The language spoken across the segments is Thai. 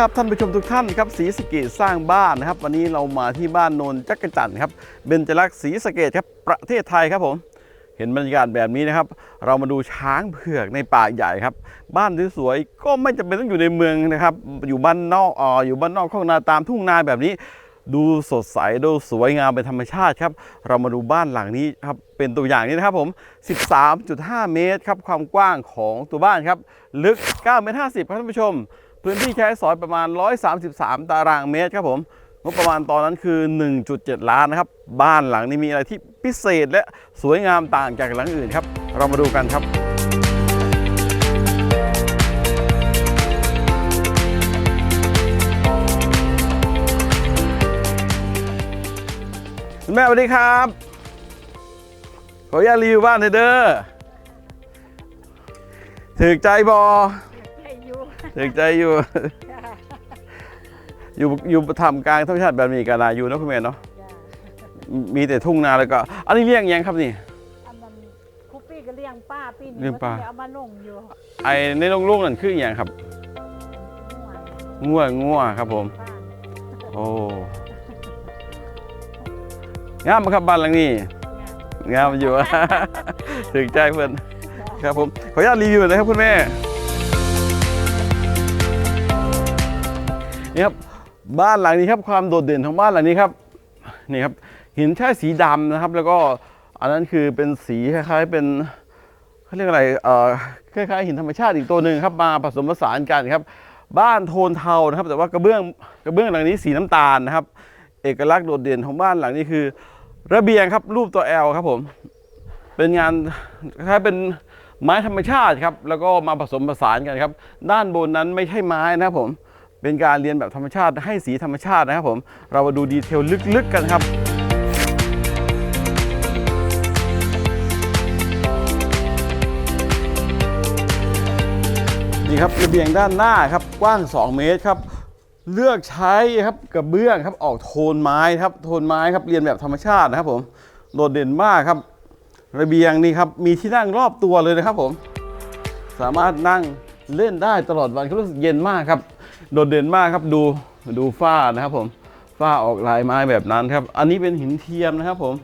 ครับท่านผู้ชมทุกท่านครับศรีสะเกดสร้างบ้านนะครับ วันนี้เรามาที่บ้านโนนจักรจันทร์ครับเบญจลักษณ์ศรีสะเกดครับประเทศไทยครับผม เห็นบรรยากาศแบบนี้นะครับ เรามาดูช้างเผือกในป่าใหญ่ครับ บ้านสวยๆก็ไม่จำเป็นต้องอยู่ในเมืองนะครับ อยู่บ้านนอกอ่ออยู่บ้านนอกข้างนาตามทุ่งนาแบบนี้ ดูสดใสดูสวยงามเป็นธรรมชาติครับ เรามาดูบ้านหลังนี้ครับเป็นตัวอย่างนี้นะครับผม 13.5 เมตรครับความกว้างของตัวบ้านครับลึก9เมตร50ครับท่านผู้ชม พื้นที่ใช้สอยประมาณ 133 ตารางเมตรครับผมงบประมาณตอนนั้นคือ 1.7 ล้านนะครับ บ้านหลังนี้มีอะไรที่พิเศษและสวยงามต่างจากหลังอื่นครับ เรามาดูกันครับ คุณแม่สวัสดีครับ ขออนุญาตรีวิวบ้านเด้อถึกใจบอ ถึกใจอยู่จ้าอยู่อยู่ทำกลางธรรมชาติแบบนี้กันนาอยู่เนอะคุณแม่เนาะจ้ามีแต่ทุ่งนาแล้วก็ อันนี้เลี้ยงยังครับนี่อันนั้นคุปปี้ก็เลี้ยงป้าปีนี้เลี้ยงปลาว่จะเอามาลงอยู่ไอ้ในลูกๆนั่นคืออย่างครับม่วนงัวงัวครับผมป้าโอ้งามไหมครับบ้านหลังนี้งามงามอยู่ถึกใจเพื่อนครับผมขออนุญาตรีวิวหน่อยนะครับคุณแม่ นี่ครับบ้านหลังนี้ครับความโดดเด่นของบ้านหลังนี้ครับนี่ครับหินแช่สีดำนะครับ แล้วก็อันนั้นคือเป็นสีคล้ายๆเป็นเขาเรียกอะไรเอ่อคล้ายๆหินธรรมชาติอีกตัวหนึ่งครับมาผสมผสานกันครับ บ้านโทนเทานะครับ แต่ว่ากระเบื้องกระเบื้องหลังนี้สีน้ำตาลนะครับ เอกลักษณ์โดดเด่นของบ้านหลังนี้คือ ระเบียงครับรูปตัว L ครับผมเป็นงานคล้ายๆเป็นไม้ธรรมชาติครับ แล้วก็มาผสมผสานกันครับ ด้านบนนั้นไม่ใช่ไม้นะครับผม เป็นการเรียนแบบธรรมชาติให้สีธรรมชาตินะครับผม เรามาดูดีเทลลึกๆกันครับนี่ครับระเบียงด้านหน้าครับกว้าง 2 เมตรครับ เลือกใช้ครับกระเบื้องครับออกโทนไม้ครับโทนไม้ครับเรียนแบบธรรมชาตินะครับผมโดดเด่นมากครับ ระเบียงนี่ครับมีที่นั่งรอบตัวเลยนะครับผม สามารถนั่งเล่นได้ตลอดวันก็รู้สึกเย็นมากครับ โดดเด่นมากครับดูดูฝ้านะครับผมฝ้าออกลายไม้แบบนั้นครับ อันนี้เป็นหินเทียมนะครับผม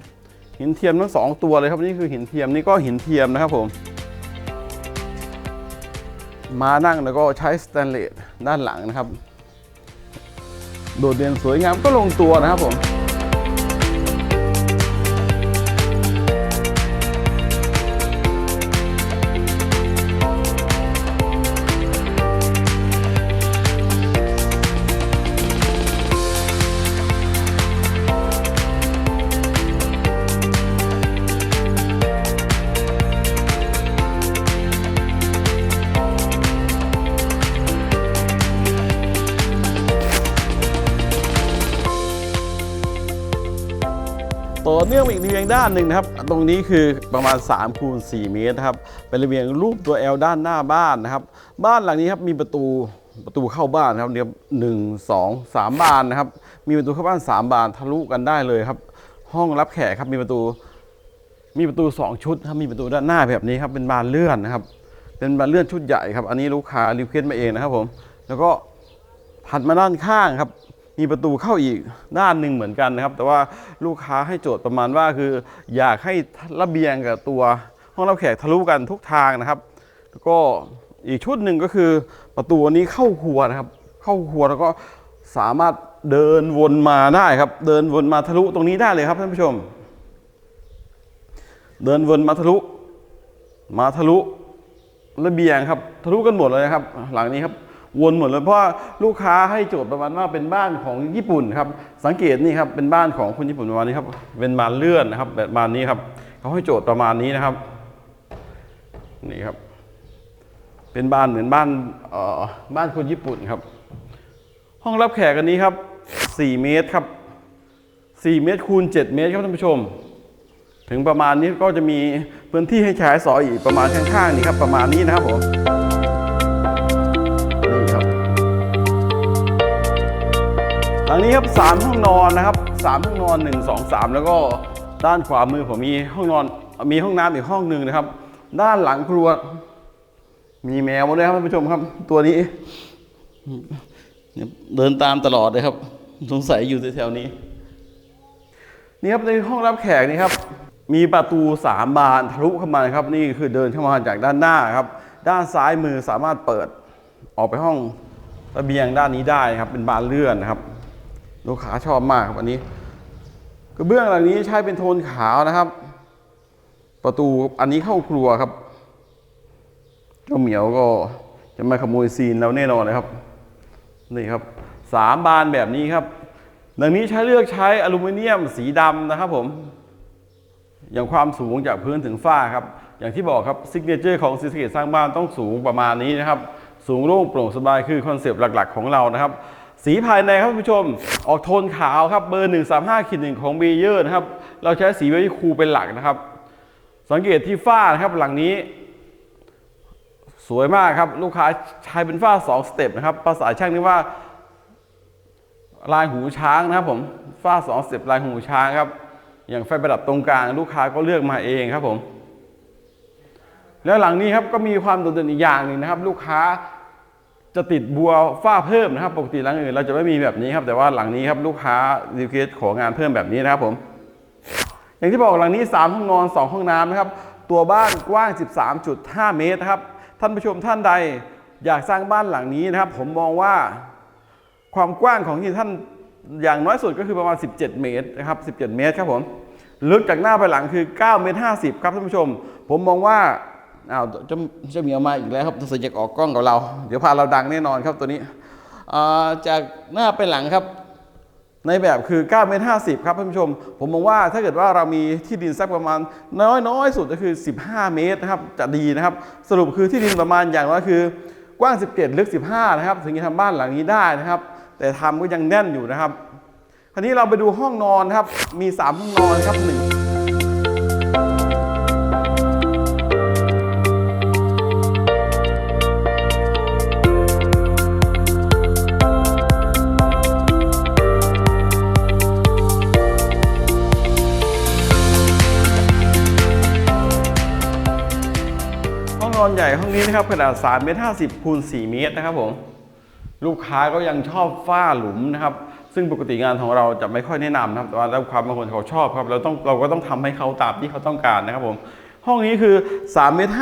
หินเทียมทั้งสองตัวเลยครับนี่คือหินเทียมนี่ก็หินเทียมนะครับผมมานั่งแล้วก็ใช้สแตนเลสด้านหลังนะครับ โดดเด่นสวยงามก็ลงตัวนะครับผม ด้านหนึ่งนะครับ ตรงนี้คือประมาณ3คูณ4เมตรนะครับเป็นระเบียงรูปตัว L ด้านหน้าบ้านนะครับ บ้านหลังนี้ครับมีประตูประตูเข้าบ้านนะครับเดียวหนึ่งสองสามบานนะครับ มีประตูเข้าบ้าน 3 บานทะลุกันได้เลยครับ ห้องรับแขกครับมีประตู มีประตู 2 ชุดครับมีประตูด้านหน้าแบบนี้ครับเป็นบานเลื่อนนะครับ เป็นบานเลื่อนชุดใหญ่ครับ อันนี้ลูกค้ารีเควสมาเองนะครับผมแล้วก็ถัดมาด้านข้างครับ มีประตูเข้าอีกด้านหนึ่งเหมือนกันนะครับ แต่ว่าลูกค้าให้โจทย์ประมาณว่าคือ อยากให้ระเบียงกับตัวห้องรับแขกทะลุกันทุกทางนะครับ แล้วก็อีกชุดหนึ่งก็คือประตูนี้เข้าครัวนะครับ เข้าครัวแล้วก็สามารถเดินวนมาได้ครับ เดินวนมาทะลุตรงนี้ได้เลยครับท่านผู้ชม เดินวนมาทะลุ มาทะลุระเบียงครับ ทะลุกันหมดเลยครับ หลังนี้ครับ วนหมดเลยเพราะลูกค้าให้โจทย์ประมาณว่าเป็นบ้านของญี่ปุ่นครับสังเกตนี่ครับเป็นบ้านของคนญี่ปุ่นประมาณนี้ครับเป็นบานเลื่อนนะครับแบบบานนี้ครับเขาให้โจทย์ประมาณนี้นะครับนี่ครับ เป็นบ้านเหมือนบ้านเอ่อบ้านคนญี่ปุ่นครับ ห้องรับแขกอันนี้ครับ 4 เมตรครับ 4 เมตรคูณ 7 เมตรครับท่านผู้ชม ถึงประมาณนี้ก็จะมีพื้นที่ให้ใช้สอยอีกประมาณข้างๆนี่ครับประมาณนี้นะครับผม หลังนี้ครับสามห้องนอนนะครับสามห้องนอนหนึ่งสองสามแล้วก็ด้านขวามือผมมีห้องนอนมีห้องน้ำอีกห้องหนึ่งนะครับ ด้านหลังครัว มีแมวมาด้วยครับท่านผู้ชมครับ ตัวนี้เดินตามตลอดเลยครับ สงสัยอยู่แถวๆนี้ นี่ครับในห้องรับแขกนี่ครับ มีประตูสามบานทะลุเข้ามาครับ นี่คือเดินเข้ามาจากด้านหน้าครับ ด้านซ้ายมือสามารถเปิดออกไปห้องระเบียงด้านนี้ได้ครับ เป็นบานเลื่อนนะครับ ลูกค้าชอบมากครับอันนี้กระเบื้องหลังนี้ใช้เป็นโทนขาวนะครับ ประตูอันนี้เข้าครัวครับเจ้าเหมียวก็จะมาขโมยซีนเราแน่นอนเลยครับนี่ครับสามบานแบบนี้ครับดังนี้ใช้เลือกใช้อลูมิเนียมสีดำนะครับผม อย่างความสูงจากพื้นถึงฝ้าครับ อย่างที่บอกครับซิกเนเจอร์ของซีสเกตสร้างบ้านต้องสูงประมาณนี้นะครับ สูงโล่งโปร่งสบายคือคอนเซปต์หลัก ๆ ของเรานะครับ สีภายในครับผู้ชม ออกโทนขาวครับเบอร์ 135ขีดหนึ่งของเบเยอร์นะครับ เราใช้สีไว้คูเป็นหลักนะครับ สังเกตที่ฝ้านะครับหลังนี้ สวยมากครับลูกค้าใช้เป็นฝ้า 2 สเต็ปนะครับ ภาษาช่างเรียกว่า ลายหูช้างนะครับผมฝ้าสองสเต็ปลายหูช้างครับ อย่างไฟประดับตรงกลาง ลูกค้าก็เลือกมาเองครับผมแล้วหลังนี้ครับก็มีความโดดเด่นอีกอย่างหนึ่งนะครับ ลูกค้า จะติดบัวฝ้าเพิ่มนะครับ ปกติหลังอื่นเราจะไม่มีแบบนี้ครับ แต่ว่าหลังนี้ครับลูกค้ารีเควสของานเพิ่มแบบนี้นะครับผม อย่างที่บอกหลังนี้ 3 ห้องนอน 2 ห้องน้ำนะครับ ตัวบ้านกว้าง 13.5 เมตรนะครับ ท่านผู้ชมท่านใดอยากสร้างบ้านหลังนี้นะครับ ผมมองว่าความกว้างของที่ท่านอย่างน้อยสุดก็คือประมาณ 17 เมตรนะครับ 17 เมตรครับผม ลึกจากหน้าไปหลังคือ 9 เมตร 50 ครับท่านผู้ชม ผมมองว่า อ้าวจะจะมีออกมาอีกแล้วครับตัวสัญญออกกล้องกับเรา เดี๋ยวพาเราดังแน่นอนครับตัวนี้จากหน้าไปหลังครับ ในแบบคือ9เมตร50 ครับท่านผู้ชม ผมมองว่าถ้าเกิดว่าเรามีที่ดินสักประมาณน้อยน้อยสุดก็คือ 15 เมตรนะครับจะดีนะครับ สรุปคือที่ดินประมาณอย่างน้อยคือกว้าง 17 ลึก 15 นะครับ ถึงจะทำบ้านหลังนี้ได้นะครับ แต่ทำก็ยังแน่นอยู่นะครับ คราวนี้เราไปดูห้องนอนครับ มี 3 ห้องนอนครับ1 ห้องนอนใหญ่ห้องนี้นะครับขนาด3เมตร50คูณ4เมตรนะครับผมลูกค้าก็ยังชอบฝ้าหลุมนะครับ ซึ่งปกติงานของเราจะไม่ค่อยแนะนำนะครับแต่ว่าแล้วความบางคนเขาชอบครับเราต้องเราก็ต้องทำให้เขาตามที่เขาต้องการนะครับผมห้องนี้คือ3เมตร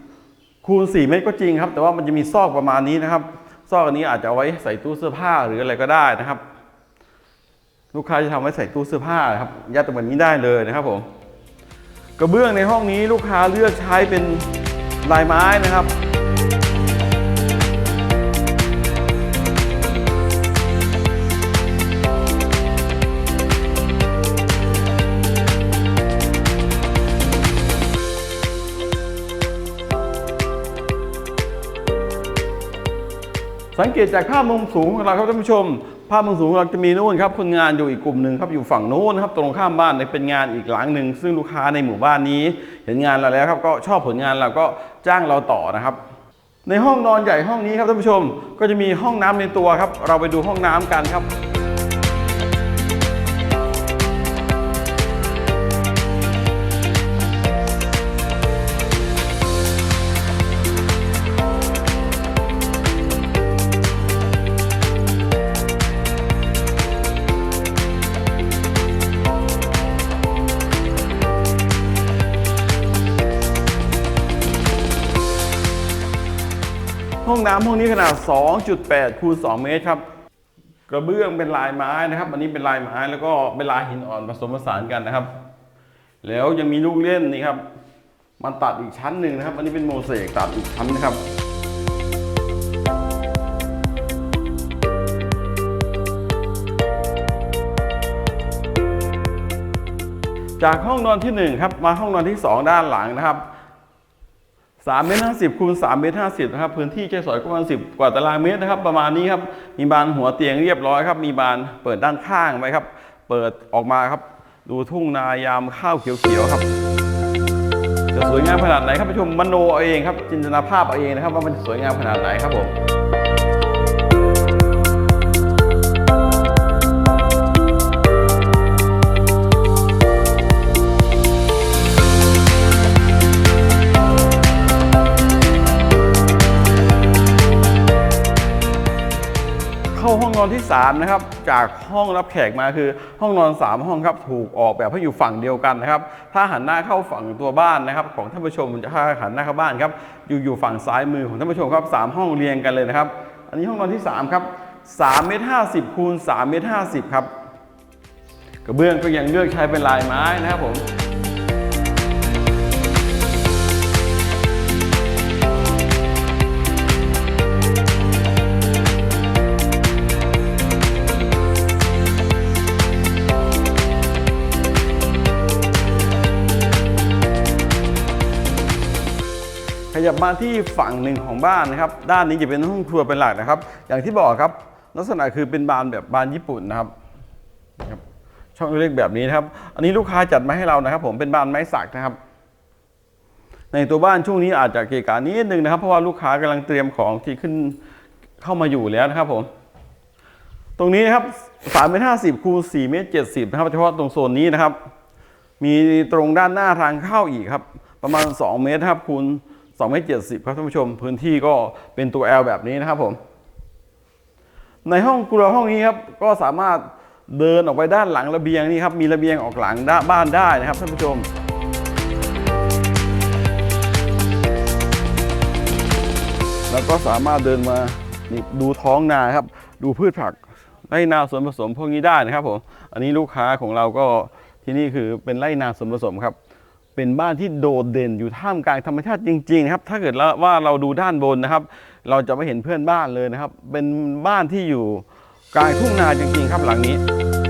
50คูณ4เมตรก็จริงครับ แต่ว่ามันจะมีซอกประมาณนี้นะครับ ซอกอันนี้อาจจะเอาไว้ใส่ตู้เสื้อผ้าหรืออะไรก็ได้นะครับ ลูกค้าจะทำไว้ใส่ตู้เสื้อผ้าครับยัดตรงแบบนี้ได้เลยนะครับผมกระเบื้องในห้องนี้ลูกค้าเลือกใช้เป็น ลายไม้นะครับสังเกตจากภาพมุมสูงของเราครับท่านผู้ชม ภาพมุมสูงเราจะมีนู่นครับคนงานอยู่อีกกลุ่มหนึ่งครับอยู่ฝั่งนู้นครับตรงข้ามบ้านเนี่ยเป็นงานอีกหลังหนึ่งซึ่งลูกค้าในหมู่บ้านนี้ เห็นงานเราแล้วครับก็ชอบผลงานเราก็จ้างเราต่อนะครับ ในห้องนอนใหญ่ห้องนี้ครับท่านผู้ชม ก็จะมีห้องน้ำในตัวครับ เราไปดูห้องน้ำกันครับ องน้ำห้องนี้ขนาด 2.8คูณ2เมตรครับ กระเบื้องเป็นลายไม้นะครับ อันนี้เป็นลายไม้แล้วก็เป็นลายหินอ่อนผสมผสานกันนะครับ แล้วยังมีลูกเล่นนี่ครับ มันตัดอีกชั้นหนึ่งนะครับ อันนี้เป็นโมเสกตัดอีกชั้นนะครับจากห้องนอนที่หนึ่งครับมาห้องนอนที่สองด้านหลังนะครับ สามเมตรห้าสิบคูณสามเมตรห้าสิบนะครับพื้นที่ใช้สอยก็ประมาณสิบกว่าตารางเมตรนะครับ ประมาณนี้ครับมีบานหัวเตียงเรียบร้อยครับมีบานเปิดด้านข้างไว้ครับ เปิดออกมาครับ ดูทุ่งนายามข้าวเขียวๆครับจะสวยงามขนาดไหนครับผู้ชมมโนเอาเองครับจินตนาภาพเอาเองนะครับว่ามันสวยงามขนาดไหนครับผม อนอนที่3นะครับจากห้องรับแขกมาคือ ห้องนอน 3 ห้องครับถูกออกแบบให้อยู่ฝั่งเดียวกันนะครับถ้าหันหน้าเข้าฝั่งตัวบ้านนะครับ ของท่านผู้ชมจะถ้าหันหน้าเข้าบ้านครับอยู่อยู่ฝั่งซ้ายมือของท่านผู้ชมครับสามห้องเรียงกันเลยนะครับ อันนี้ห้องนอนที่ 3 ครับ3เมตร50คูณ3เมตร50ครับกระเบื้องก็ยังเลือกใช้เป็นลายไม้นะครับผม ยับมาที่ฝั่งหนึ่งของบ้านนะครับ ด้านนี้จะเป็นห้องครัวเป็นหลักนะครับ อย่างที่บอกครับ ลักษณะคือเป็นบานแบบบานญี่ปุ่นนะครับ ช่องเล็กแบบนี้นะครับ อันนี้ลูกค้าจัดมาให้เรานะครับ ผมเป็นบานไม้สักนะครับ ในตัวบ้านช่วงนี้อาจจะเกะกะนิดนึงนะครับ เพราะว่าลูกค้ากำลังเตรียมของที่ขึ้นเข้ามาอยู่แล้วนะครับผม ตรงนี้นะครับ3เมตร50คูณ4เมตร70นะครับ เฉพาะตรงโซนนี้นะครับ มีตรงด้านหน้าทางเข้าอีกครับ ประมาณ2เมตรครับคูณ 2เมตร70 ครับท่านผู้ชม พื้นที่ก็เป็นตัว L แบบนี้นะครับผม ในห้องครัวห้องนี้ครับ ก็สามารถเดินออกไปด้านหลังระเบียงนี่ครับ มีระเบียงออกหลังด้านบ้านได้นะครับท่านผู้ชมแล้วก็สามารถเดินมาดูท้องนาครับ ดูพืชผักไร่นาสวนผสมพวกนี้ได้นะครับผมอันนี้ลูกค้าของเราก็ที่นี่คือเป็นไร่นาสวนผสมครับ เป็นบ้านที่โดดเด่นอยู่ท่ามกลางธรรมชาติจริงๆครับถ้าเกิดว่าเราดูด้านบนนะครับ เราจะไม่เห็นเพื่อนบ้านเลยนะครับ เป็นบ้านที่อยู่กลางทุ่งนาจริงๆครับหลังนี้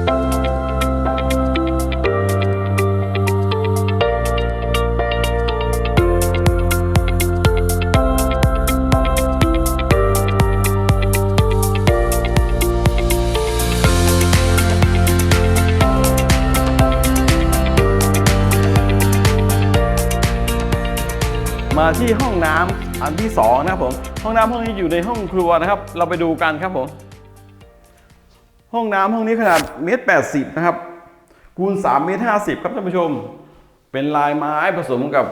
ที่ห้องน้ำอันที่สองนะครับผมห้องน้ำห้องนี้อยู่ในห้องครัวนะครับ เราไปดูกันครับผมห้องน้ำห้องนี้ขนาดเมตรแปดสิบนะครับคูณ3เมตรห้าสิบครับท่านผู้ชม เป็นลายไม้ผสมกับ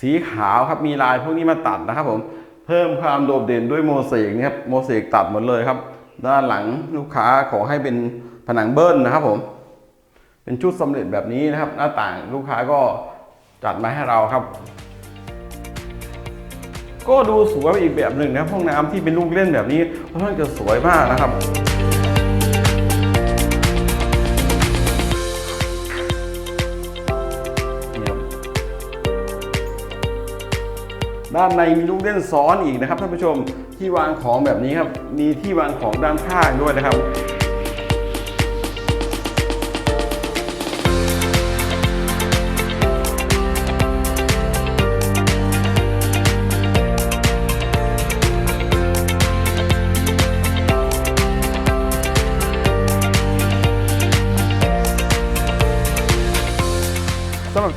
สีขาวครับมีลายพวกนี้มาตัดนะครับผมเพิ่มความโดดเด่นด้วยโมเสกนะครับโมเสกตัดหมดเลยครับ ด้านหลังลูกค้าขอให้เป็นผนังเบิ้ลนะครับผม เป็นชุดสำเร็จแบบนี้นะครับ หน้าต่างลูกค้าก็จัดมาให้เราครับ ก็ดูสวยไปอีกแบบหนึ่งนะห้องน้ำที่เป็นลูกเล่นแบบนี้ค่อนข้างจะสวยมากนะครับนี่ครับด้านในมีลูกเล่นซ้อนอีกนะครับท่านผู้ชมที่วางของแบบนี้ครับมีที่วางของด้านข้างด้วยนะครับ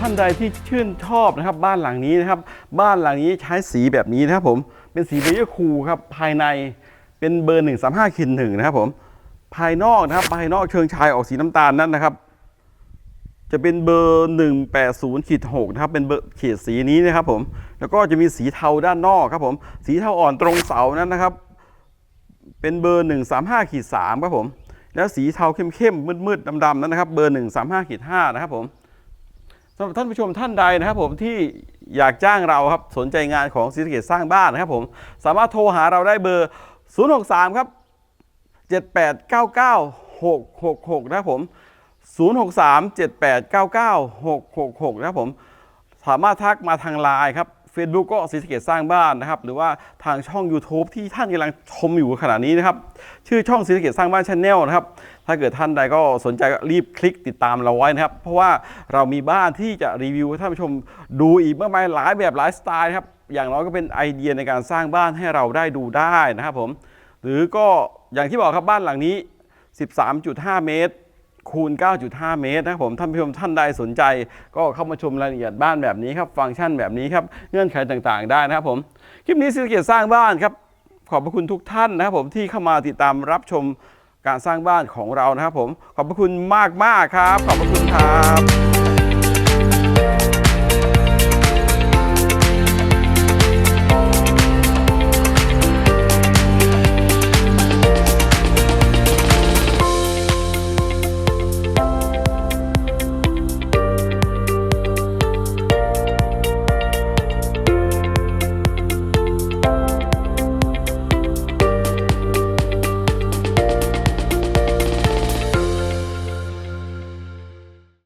ท่านใดที่ชื่นชอบนะครับ บ้านหลังนี้นะครับ บ้านหลังนี้ใช้สีแบบนี้นะครับผมเป็นสีเบย์คูครับภายในเป็นเบอร์1 3 5คินหนึ่งนะครับผมภายนอกนะครับภายนอกเชิงชายออกสีน้ำตาลนั่นนะครับ จะเป็นเบอร์180ขีด6นะครับเป็นเบอร์เขีดสีนี้นะครับผมแล้วก็จะมีสีเทาด้านนอกครับผมสีเทาอ่อนตรงเสานั้นนะครับ เป็นเบอร์135ขีด3ครับผมแล้วสีเทาเข้มๆมืดๆดำๆนั้นนะครับ เบอร์135ขีด5นะครับผม สำหรับท่านผู้ชมท่านใดนะครับผมที่อยากจ้างเราครับสนใจงานของศรีสะเกตสร้างบ้านนะครับผมสามารถโทรหาเราได้เบอร์ 063 ครับ 7899666 นะครับผม 063 7899666 นะครับผม สามารถทักมาทางไลน์ครับ Facebook ก็ศรีสะเกตสร้างบ้านนะครับ หรือว่าทางช่อง YouTube ที่ท่านกำลังชมอยู่ขณะนี้นะครับ ชื่อช่องศรีสะเกตสร้างบ้านช n แนลนะครับ ถ้าเกิดท่านใดก็สนใจรีบคลิกติดตามเราไว้นะครับ เพราะว่าเรามีบ้านที่จะรีวิวให้ท่านผู้ชมดูอีกมากมายหลายแบบหลายสไตล์ครับ อย่างน้อยก็เป็นไอเดียในการสร้างบ้านให้เราได้ดูได้นะครับผม หรือก็อย่างที่บอกครับบ้านหลังนี้ 13.5 เมตรคูณ 9.5 เมตรนะครับผมท่านผู้ชมท่านใดสนใจ ก็เข้ามาชมรายละเอียดบ้านแบบนี้ครับ ฟังก์ชันแบบนี้ครับ เงื่อนไขต่างๆ ได้นะครับผม คลิปนี้สิเกียรติสร้างบ้านครับ ขอบพระคุณทุกท่านนะครับผมที่เข้ามาติดตามรับชม การสร้างบ้านของเรานะครับผมขอบพระคุณมากมากครับ ขอบพระคุณครับ